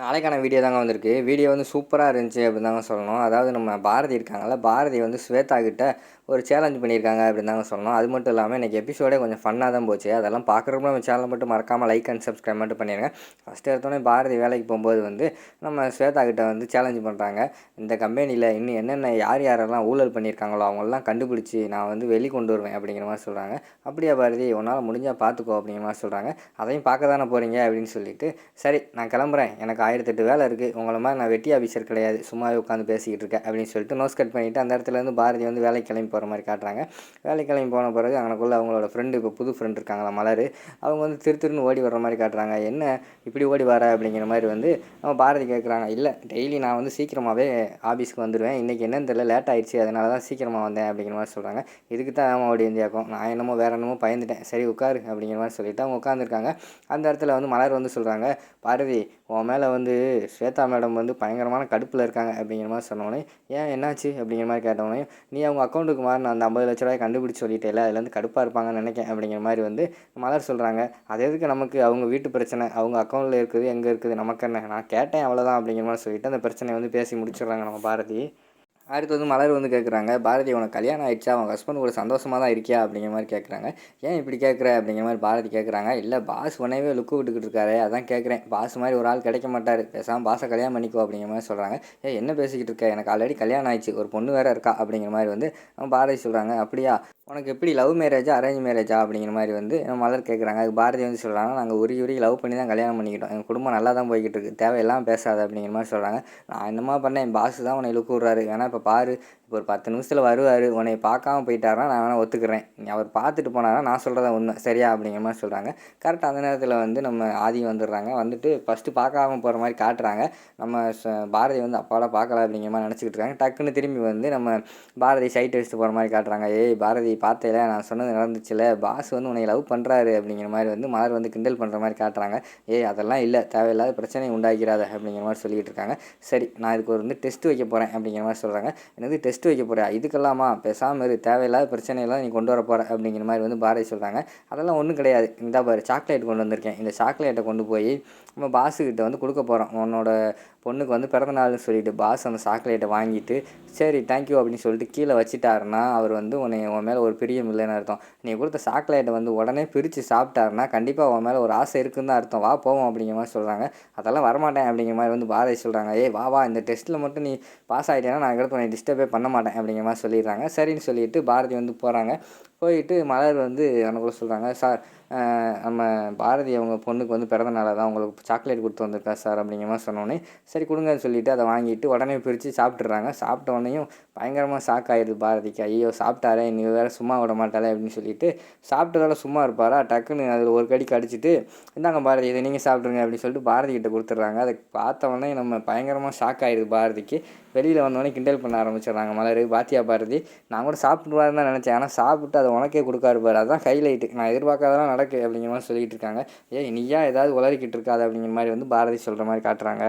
நாளைக்கான வீடியோ தாங்க வந்திருக்கு. வீடியோ வந்து சூப்பராக இருந்துச்சு அப்படின்னு தாங்க சொல்லணும். அதாவது நம்ம பாரதி இருக்காங்கல்ல பாரதி வந்து ஸ்வேதா கிட்ட ஒரு சேலஞ்ச் பண்ணியிருக்காங்க அப்படின்னு தாங்க சொல்லணும். அது மட்டும் இல்லாமல் இன்றைக்கி எபிசோடே கொஞ்சம் ஃபன்னாக தான் போச்சு. அதெல்லாம் பார்க்குறப்ப நம்ம சேனல் மட்டும் மறக்காமல் லைக் அண்ட் சப்ஸ்கிரைப் மட்டும் பண்ணிடுங்க ஃபஸ்ட்டு எடுத்தோடனே பாரதி வேலைக்கு போகும்போது வந்து நம்ம ஸ்வேதா கிட்ட வந்து சேலஞ்ச் பண்ணுறாங்க இந்த கம்பெனியில் இன்னும் என்னென்ன யார் யாரெல்லாம் ஊழல் பண்ணியிருக்காங்களோ அவங்களெல்லாம் கண்டுபிடிச்சி நான் வந்து வெளி கொண்டு வருவேன் அப்படிங்கிற மாதிரி சொல்கிறாங்க அப்படியா பாரதி உன்னால் முடிஞ்சால் பார்த்துக்கோ அப்படிங்கிற மாதிரி சொல்கிறாங்க அதையும் பார்க்க தானே போகிறீங்க அப்படின்னு சொல்லிட்டு சரி நான் கிளம்புறேன். எனக்கு ஆயிரத்தெட்டு வேலை இருக்குது உங்களை மாதிரி நான் வெட்டி ஆஃபீஸர் கிடையாது. சும்மாவே உட்காந்து பேசிக்கிட்டு இருக்கேன் அப்படின்னு சொல்லிட்டு நோஸ் கட் பண்ணிவிட்டு அந்த இடத்துல வந்து பாரதி வந்து வேலைக்கு கிளம்பி போகிற மாதிரி காட்டுறாங்க. வேலைக்கு கிளம்பி போன பிறகு அங்கனக்குள்ள அவங்களோட ஃப்ரெண்டு இப்போ புது ஃப்ரெண்ட் இருக்காங்களா மலர். அவங்க வந்து திரு திருன்னு ஓடி வர்ற மாதிரி காட்டுறாங்க. என்ன இப்படி ஓடி வர அப்படிங்கிற மாதிரி வந்து நம்ம பாரதி கேட்குறாங்க இல்லை டெய்லி நான் வந்து சீக்கிரமாகவே ஆஃபீஸ்க்கு வந்துடுவேன் இன்றைக்கி என்னன்னு தெரியல லேட் ஆயிடுச்சு. அதனால தான் சீக்கிரமாக வந்தேன் அப்படிங்கிற மாதிரி சொல்கிறாங்க இதுக்கு தான் ஆமாம் ஓடி இந்தியாக்கும் நான் என்னமோ வேறு என்னமோ பயந்துட்டேன். சரி உட்காரு அப்படிங்கிற மாதிரி சொல்லிட்டு அவங்க உட்காந்துருக்காங்க அந்த இடத்துல வந்து மலர் வந்து சொல்கிறாங்க பாரதி உன் மேலே வந்து ஸ்வேதா மேடம் வந்து பயங்கரமான கடுப்பில் இருக்காங்க அப்படிங்கிற மாதிரி சொன்னோடனே ஏன் என்னாச்சு? அப்படிங்கிற மாதிரி கேட்டோடனே நீ அவங்க அக்கௌண்ட்டுக்கு மாறின அந்த ஐம்பது லட்ச ரூபாய் கண்டுபிடிச்சி சொல்லிட்டேல அதுலேருந்து கடுப்பாக இருப்பாங்கன்னு நினைக்கேன் அப்படிங்கிற மாதிரி வந்து மலர் சொல்கிறாங்க அது எதுக்கு நமக்கு? அவங்க வீட்டு பிரச்சனை அவங்க அக்கௌண்ட்டில் இருக்குது எங்கே இருக்குது நமக்கு என்ன? நான் கேட்டேன் அவ்வளோதான் அப்படிங்கிற மாதிரி சொல்லிட்டு அந்த பிரச்சனையை வந்து பேசி முடிச்சிடுறாங்க நம்ம பாரதி. அடுத்து வந்து மலர் வந்து கேட்குறாங்க பாரதி உனக்கு கல்யாணம் ஆயிடுச்சா? அவங்க ஹஸ்பண்ட் கூட சந்தோஷமாக தான் இருக்கியா? அப்படிங்கிற மாதிரி கேட்குறாங்க ஏன் இப்படி கேட்குற அப்படிங்கிற மாதிரி பாரதி கேட்குறாங்க இல்லை பாஸ் உடனே லுக்கு விட்டுக்கிட்டு இருக்காரு அதான் கேட்குறேன் பாஸ் மாதிரி ஒரு ஆள் கிடைக்க மாட்டார். பேசாமல் பாஸை கல்யாணம் பண்ணிக்கோ அப்படிங்கிற மாதிரி சொல்கிறாங்க ஏன் என்ன பேசிக்கிட்டு இருக்க? எனக்கு ஆல்ரெடி கல்யாணம் ஆயிடுச்சு. ஒரு பொண்ணு வேறு இருக்கா? அப்படிங்கிற மாதிரி வந்து அவன் பாரதி சொல்கிறாங்க அப்படியா? உனக்கு எப்படி லவ் மேரேஜா அரேஞ்ச் மேரேஜா அப்படிங்கிற மாதிரி வந்து நம்ம மலர் கேட்குறாங்க அது பாரதி வந்து சொல்கிறாங்க நாங்கள் உரி உரி லவ் பண்ணி தான் கல்யாணம் பண்ணிக்கிட்டோம். எங்கள் குடும்பம் நல்லா தான் போய்கிட்டு இருக்கு. தேவையெல்லாம் பேசாத அப்படிங்கிற மாதிரி சொல்கிறாங்க நான் என்னமா பண்ணேன்? என் பாஸ் தான் உன்னை இழுக்கு விட்றாரு. ஏன்னா இப்போ பாரு இப்போ ஒரு பத்து நிமிஷத்தில் வருவார். உன்னை பார்க்காம போயிட்டாருன்னா நான் வேணால் ஒத்துக்கிறேன். நீ அவர் பார்த்துட்டு போனாரா நான் சொல்கிறத உண்மை. சரியா? அப்படிங்கிற மாதிரி சொல்கிறாங்க கரெக்டாக அந்த நேரத்தில் வந்து நம்ம ஆதி வந்துடுறாங்க. வந்துட்டு ஃபஸ்ட்டு பார்க்காம போகிற மாதிரி காட்டுறாங்க. நம்ம பாரதி வந்து அப்பாலாம் பார்க்கல அப்படிங்கிற மாதிரி நினச்சிக்கிட்டு இருக்காங்க. டக்குன்னு திரும்பி வந்து நம்ம பாரதி சைட் வச்சுட்டு போகிற மாதிரி காட்டுறாங்க. ஏய் பாரதி பார்த்தேல? நான் சொன்னது நடந்துச்சுல? பாஸ் வந்து உன்னை லவ் பண்ணுறாரு அப்படிங்கிற மாதிரி வந்து மலர் வந்து கிண்டல் பண்ணுற மாதிரி காட்டுறாங்க. ஏய் அதெல்லாம் இல்லை. தேவையில்லாத பிரச்சனை உண்டாக்கிறாத அப்படிங்கிற மாதிரி சொல்லிக்கிட்டு இருக்காங்க. சரி நான் இதுக்கு ஒரு வந்து டெஸ்ட் வைக்க போகிறேன் அப்படிங்கிற மாதிரி சொல்கிறாங்க என்னது டெஸ்ட் வைக்க போகிறேன் இதுக்கெல்லாமா? பேசாமல் இரு. தேவையில்லாத பிரச்சனையெல்லாம் நீ கொண்டு வர போகிற அப்படிங்கிற மாதிரி வந்து பாரதி சொல்கிறாங்க அதெல்லாம் ஒன்றும் கிடையாது. இந்த பாரு சாக்லேட் கொண்டு வந்திருக்கேன். இந்த சாக்லேட்டை கொண்டு போய் நம்ம பாஸுக்கிட்ட வந்து கொடுக்க போகிறோம் உன்னோட பொண்ணுக்கு வந்து பிறந்தநாள்னு சொல்லிவிட்டு சொல்லிட்டு பாஸ் அந்த சாக்லேட்டை வாங்கிட்டு சரி தேங்க்யூ அப்படின்னு சொல்லிட்டு கீழே வச்சிட்டாருன்னா அவர் வந்து உன்னை உன் மேலே ஒரு பிரியம் இல்லைன்னு அர்த்தம். நீ கொடுத்த சாக்லேட்டை வந்து உடனே பிரித்து சாப்பிட்டாருன்னா கண்டிப்பாக உன் மேலே ஒரு ஆசை இருக்குன்னு தான் அர்த்தம். வா போவோம் அப்படிங்கிற மாதிரி சொல்கிறாங்க அதெல்லாம் வரமாட்டேன் அப்படிங்கிற மாதிரி வந்து பாதை சொல்கிறாங்க ஏய் வா வா இந்த டெஸ்ட்டில் மட்டும் நீ பாஸ் ஆகிட்டேன்னா நான் அடுத்து உன்னை டிஸ்டர்பே பண்ண மாட்டேன் அப்படிங்கிற மாதிரி சொல்லிடுறாங்க. சரின்னு சொல்லிட்டு பாரதி வந்து போகிறாங்க போயிட்டு மலர் வந்து எனக்குள்ள சொல்கிறாங்க சார் நம்ம பாரதி அவங்க பொண்ணுக்கு வந்து பிறந்த நாளாக தான் உங்களுக்கு சாக்லேட் கொடுத்து வந்திருக்கா சார் அப்படிங்கிற மாதிரி சொன்னோன்னே சரி கொடுங்கன்னு சொல்லிவிட்டு அதை வாங்கிட்டு உடனே பிரித்து சாப்பிட்றாங்க சாப்பிட்ட உடனேயும் பயங்கரமாக ஷாக் ஆயிடுது பாரதிக்கு. ஐயோ சாப்பிட்டாரே நீ வேறு சும்மா விட மாட்டாளே அப்படின்னு சொல்லிட்டு சாப்பிட்டதால சும்மா இருப்பாரா? டக்குன்னு அதில் ஒரு கடி கடிச்சிட்டு இந்தாங்க பாரதி இதை நீங்கள் சாப்பிட்ருங்க அப்படின்னு சொல்லிட்டு பாரதி கிட்ட கொடுத்துட்றாங்க. அதை பார்த்த உடனே நம்ம பயங்கரமாக ஷாக் ஆயிடுது பாரதிக்கு. வெளியில் வந்தோடனே கிண்டல் பண்ண ஆரம்பிச்சிடுறாங்க. மலர் பாத்தியா பாரதி? நான் கூட சாப்பிட்டுவாருன்னு தான் நினச்சேன். ஆனால் சாப்பிட்டு அதை உனக்கே கொடுக்காரு பாரு. அதுதான் ஹைலைட்டு நான் எதிர்பார்க்காதெல்லாம் நடக்கு அப்படிங்கிற மாதிரி சொல்லிக்கிட்டு இருக்காங்க ஏன் நீயா ஏதாவது உளறிக்கிட்டு இருக்காது அப்படிங்கிற மாதிரி வந்து பாரதி சொல்கிற மாதிரி காட்டுறாங்க.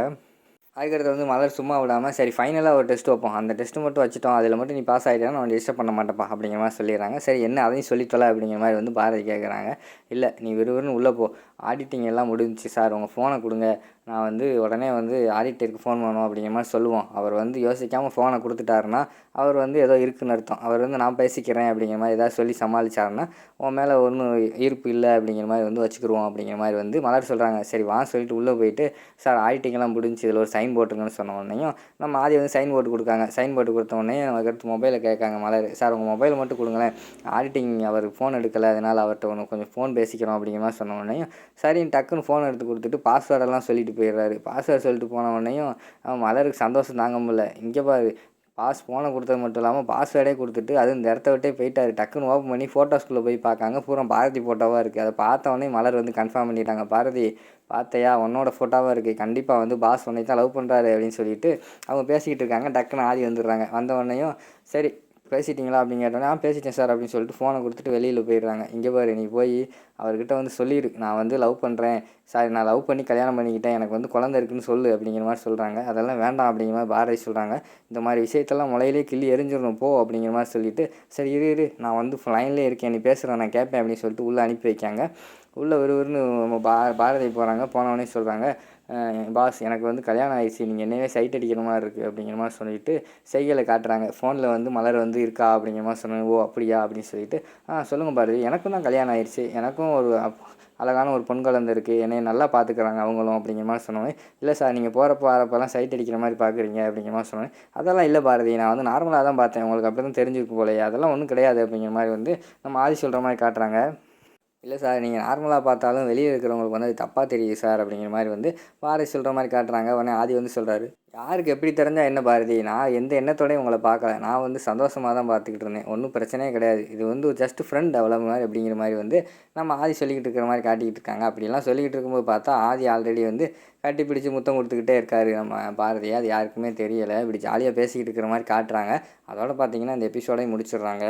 அதுக்கடுத்து வந்து மலர் சும்மா விடாமல் சரி ஃபைனலாக ஒரு டெஸ்ட் வைப்போம். அந்த டெஸ்ட்டு மட்டும் வச்சுட்டோம். அதில் மட்டும் நீ பாஸ் ஆகிட்டா நான் டிஸ்டர்ப் பண்ண மாட்டேப்பா அப்படிங்கிற மாதிரி சொல்லிடுறாங்க. சரி என்ன அதையும் சொல்லித்தொலை அப்படிங்கிற மாதிரி வந்து பாரதி கேட்குறாங்க இல்லை நீ விறுவிறுன்னு உள்ளே போ. ஆடிட்டிங் எல்லாம் முடிஞ்சிச்சு சார். உங்கள் ஃபோனை கொடுங்க. நான் வந்து உடனே வந்து ஆடிட்டருக்கு ஃபோன் பண்ணணும் அப்படிங்கிற மாதிரி சொல்லுவோம். அவர் வந்து யோசிக்காமல் ஃபோனை கொடுத்துட்டாருன்னா அவர் வந்து ஏதோ இருக்குன்னு அர்த்தம். அவர் வந்து நான் பேசிக்கிறேன் அப்படிங்கிற மாதிரி ஏதாவது சொல்லி சமாளித்தாருன்னா உன் மேலே ஒன்றும் ஈர்ப்பு இல்லை அப்படிங்கிற மாதிரி வந்து வச்சுக்கிடுவோம் அப்படிங்கிற மாதிரி வந்து மலர் சொல்கிறாங்க சரி வா சொல்லிட்டு உள்ளே போயிட்டு சார் ஆடிட்டிங்கெல்லாம் முடிஞ்சு இதில் ஒரு சைன் போட்டுருங்கன்னு சொன்ன உடனேயும் நம்ம ஆதி வந்து சைன் போட்டு கொடுக்காங்க. சைன் போட்டு கொடுத்த உடனே அடுத்து மொபைலை கேட்காங்க மலர். சார் உங்கள் மொபைல் மட்டும் கொடுங்களேன். ஆடிட்டிங் அவர் ஃபோன் எடுக்கலை அதனால் அவர்கிட்ட ஒன்று கொஞ்சம் ஃபோன் பேசிக்கிறோம் அப்படிங்கிற மாதிரி சொன்ன உடனே சரின்னு டக்குன்னு ஃபோன் எடுத்து கொடுத்துட்டு பாஸ்வேர்டெல்லாம் சொல்லிட்டு போயிடுறாரு. பாஸ்வேர்டு சொல்லிட்டு போன உடனேயும் அவன் மலருக்கு சந்தோஷம் தாங்க முடியல. இங்கே பாரு. பாஸ் ஃபோனை கொடுத்தது மட்டும் இல்லாமல் பாஸ்வேர்டே கொடுத்துட்டு அது இந்த இடத்த விட்டே போயிட்டாரு. டக்குன்னு ஓப்பன் பண்ணி ஃபோட்டோஸ்குள்ளே போய் பார்க்காங்க. பூரா பாரதி ஃபோட்டோவாக இருக்குது அதை பார்த்தவொடனே மலர் வந்து கன்ஃபார்ம் பண்ணிட்டாங்க. பாரதி பார்த்தையா உன்னோட ஃபோட்டோவாக இருக்குது கண்டிப்பாக வந்து பாஸ் உன்னை தான் லவ் பண்ணுறாரு அப்படின்னு சொல்லிட்டு அவங்க பேசிக்கிட்டு இருக்காங்க. டக்குன்னு ஆதி வந்துடுறாங்க. வந்த உடனேயும் சரி பேசிட்டீங்களா அப்படின்னு கேட்டோன்னே ஆ பேசிட்டேன் சார் அப்படின்னு சொல்லிட்டு ஃபோனை கொடுத்துட்டு வெளியில் போயிடுறாங்க. இங்கே பாரு நீ போய் அவர்கிட்ட வந்து சொல்லிடு நான் வந்து லவ் பண்ணுறேன் சாரி நான் லவ் பண்ணி கல்யாணம் பண்ணிக்கிட்டேன். எனக்கு வந்து குழந்தை இருக்குன்னு சொல்லு அப்படிங்கிற மாதிரி சொல்கிறாங்க அதெல்லாம் வேண்டாம் அப்படிங்கிற மாதிரி பாரதி சொல்கிறாங்க இந்த மாதிரி விஷயத்தெல்லாம் முளையிலே கிள்ளி எரிஞ்சிடணும் போ அப்படிங்கிற மாதிரி சொல்லிட்டு சரி இரு இரு. நான் வந்து லைன்லேயே இருக்கேன். நீ பேசுகிறேன் நான் கேட்பேன் அப்படின்னு சொல்லிட்டு உள்ளே அனுப்பி வைக்காங்க உள்ளே விறுவிறுன்னு நம்ம பா பாரதி போகிறாங்க போனவொடனே சொல்கிறாங்க பாஸ் எனக்கு வந்து கல்யாணம் ஆயிடுச்சு. நீங்கள் என்னவே சைட் அடிக்கிற மாதிரி இருக்குது அப்படிங்கிற மாதிரி சொல்லிட்டு செய்களை காட்டுறாங்க. ஃபோனில் வந்து மலர் வந்து இருக்கா அப்படிங்கிற மாதிரி சொன்னாங்க. ஓ அப்படியா? அப்படின்னு சொல்லிட்டு ஆ சொல்லுங்கள் பாரதி. எனக்கும் தான் கல்யாணம் ஆயிடுச்சு. எனக்கும் ஒரு அப்- அழகான ஒரு பொன் குழந்தை இருக்குது என்னை நல்லா பார்த்துக்குறாங்க அவங்களும் அப்படிங்கிற மாதிரி சொன்னோன்னே இல்லை சார் நீங்கள் போகிறப்ப வரப்பெல்லாம் சைட் அடிக்கிற மாதிரி பார்க்குறீங்க அப்படிங்கிற மாதிரி சொன்னேன் அதெல்லாம் இல்லை பாரதி. நான் வந்து நார்மலாக தான் பார்த்தேன். உங்களுக்கு அப்படி தான் தெரிஞ்சிருக்கு போலையே. அதெல்லாம் ஒன்றும் கிடையாது அப்படிங்கிற மாதிரி வந்து நம்ம ஆதி சொல்கிற மாதிரி காட்டுறாங்க. இல்லை சார் நீங்கள் நார்மலாக பார்த்தாலும் வெளியே இருக்கிறவங்களுக்கு வந்து அது தப்பாக தெரியுது சார் அப்படிங்கிற மாதிரி வந்து பாரதி சொல்கிற மாதிரி காட்டுறாங்க. உடனே ஆதி வந்து சொல்கிறாரு யாருக்கு எப்படி தெரிஞ்சால் என்ன பாரதி? நான் எந்த எண்ணத்தோடையும் உங்களை பார்க்கல. நான் வந்து சந்தோஷமாக தான் பார்த்துக்கிட்டு இருந்தேன். ஒன்றும் பிரச்சனையே கிடையாது. இது வந்து ஜஸ்ட் ஃப்ரெண்ட் டெவலப் மாதிரி அப்படிங்கிற மாதிரி வந்து நம்ம ஆதி சொல்லிக்கிட்டு இருக்கிற மாதிரி காட்டிக்கிட்டு இருக்காங்க. அப்படிலாம் சொல்லிக்கிட்டு இருக்கும்போது பார்த்தா ஆதி ஆல்ரெடி வந்து கட்டி பிடிச்சி முத்தம் கொடுத்துக்கிட்டே இருக்காரு. நம்ம பாரதி அது யாருக்குமே தெரியலை. இப்படி ஜாலியாக பேசிக்கிட்டு இருக்கிற மாதிரி காட்டுறாங்க. அதோட பார்த்தீங்கன்னா இந்த எபிசோடையும் முடிச்சிடுறாங்க.